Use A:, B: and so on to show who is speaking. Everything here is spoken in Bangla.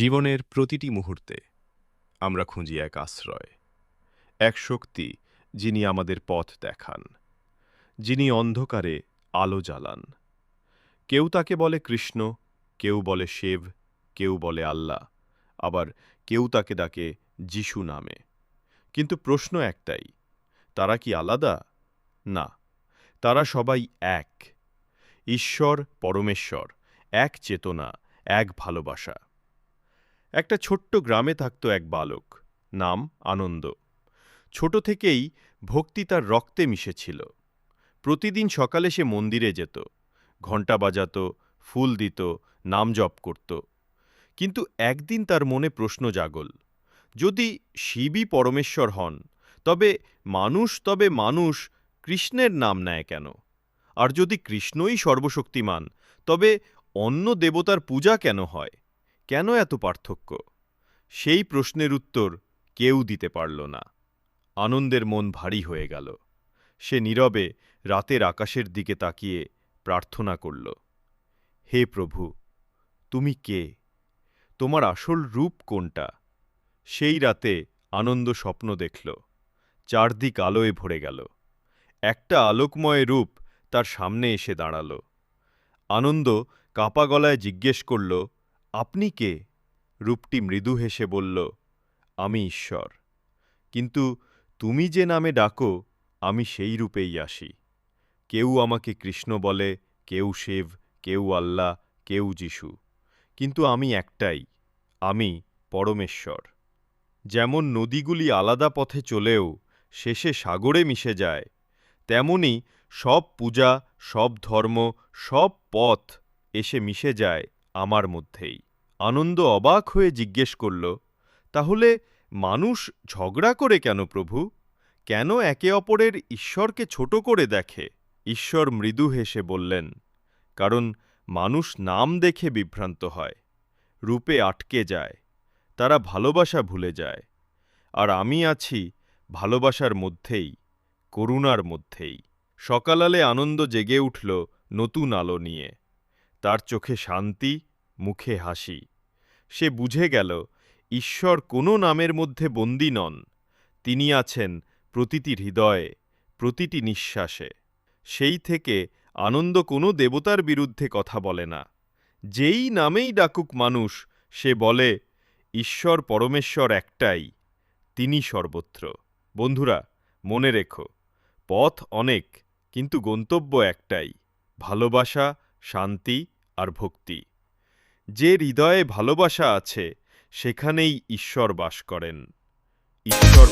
A: জীবনের প্রতিটি মুহূর্তে আমরা খুঁজি এক আশ্রয়, এক শক্তি যিনি আমাদের পথ দেখান, যিনি অন্ধকারে আলো জ্বালান। কেউ তাকে বলে কৃষ্ণ, কেউ বলে শিব, কেউ বলে আল্লাহ, আবার কেউ তাকে ডাকে যিশু নামে। কিন্তু প্রশ্ন একটাই, তারা কি আলাদা? না, তারা সবাই এক। ঈশ্বর, পরমেশ্বর, এক চেতনা, এক ভালোবাসা। একটা ছোট্ট গ্রামে থাকত এক বালক, নাম আনন্দ। ছোট থেকেই ভক্তি তার রক্তে মিশেছিল। প্রতিদিন সকালে সে মন্দিরে যেত, ঘণ্টা বাজাত, ফুল দিত, নাম জপ করত। কিন্তু একদিন তার মনে প্রশ্ন জাগল, যদি শিবই পরমেশ্বর হন, তবে মানুষ তবে মানুষ কৃষ্ণের নাম নেয় কেন? আর যদি কৃষ্ণই সর্বশক্তিমান, তবে অন্য দেবতার পূজা কেন হয়? কেন এত পার্থক্য? সেই প্রশ্নের উত্তর কেউ দিতে পারল না। আনন্দের মন ভারী হয়ে গেল। সে নীরবে রাতের আকাশের দিকে তাকিয়ে প্রার্থনা করল, হে প্রভু, তুমি কে? তোমার আসল রূপ কোনটা? সেই রাতে আনন্দ স্বপ্ন দেখল, চারদিক আলোয় ভরে গেল। একটা আলোকময় রূপ তার সামনে এসে দাঁড়াল। আনন্দ কাপা গলায় জিজ্ঞেস করল আপনি কে? রূপটি মৃদু হেসে বলল, আমি ঈশ্বর। কিন্তু তুমি যে নামে ডাকো, আমি সেই রূপেই আসি। কেউ আমাকে কৃষ্ণ বলে, কেউ শিব, কেউ আল্লাহ, কেউ যিশু। কিন্তু আমি একটাই, আমি পরমেশ্বর। যেমন নদীগুলি আলাদা পথে চলেও শেষে সাগরে মিশে যায়, তেমনি সব পূজা, সব ধর্ম, সব পথ এসে মিশে যায় আমার মধ্যেই। আনন্দ অবাক হয়ে জিজ্ঞেস করল, তাহলে মানুষ ঝগড়া করে কেন প্রভু? কেন একে অপরের ঈশ্বরকে ছোট করে দেখে? ঈশ্বর মৃদু হেসে বললেন, কারণ মানুষ নাম দেখে বিভ্রান্ত হয়, রূপে আটকে যায়, তারা ভালোবাসা ভুলে যায়, আর আমি আছি ভালোবাসার মধ্যেই, করুণার মধ্যেই। সকালালে আনন্দ জেগে উঠল নতুন আলো নিয়ে। তার চোখে শান্তি মুখে হাসি। সে বুঝে গেল, ঈশ্বর কোনো নামের মধ্যে বন্দী নন। তিনি আছেন প্রতিটি হৃদয়ে, প্রতিটি নিঃশ্বাসে। সেই থেকে আনন্দ কোনো দেবতার বিরুদ্ধে কথা বলে না। যেই নামেই ডাকুক মানুষ, সে বলে, ঈশ্বর পরমেশ্বর একটাই, তিনি সর্বত্র। বন্ধুরা, মনে রেখো, পথ অনেক, কিন্তু গন্তব্য একটাই, ভালোবাসা, শান্তি আর ভক্তি। যে হৃদয়ে ভালোবাসা আছে সেখানেই ঈশ্বর বাস করেন। ঈশ্বর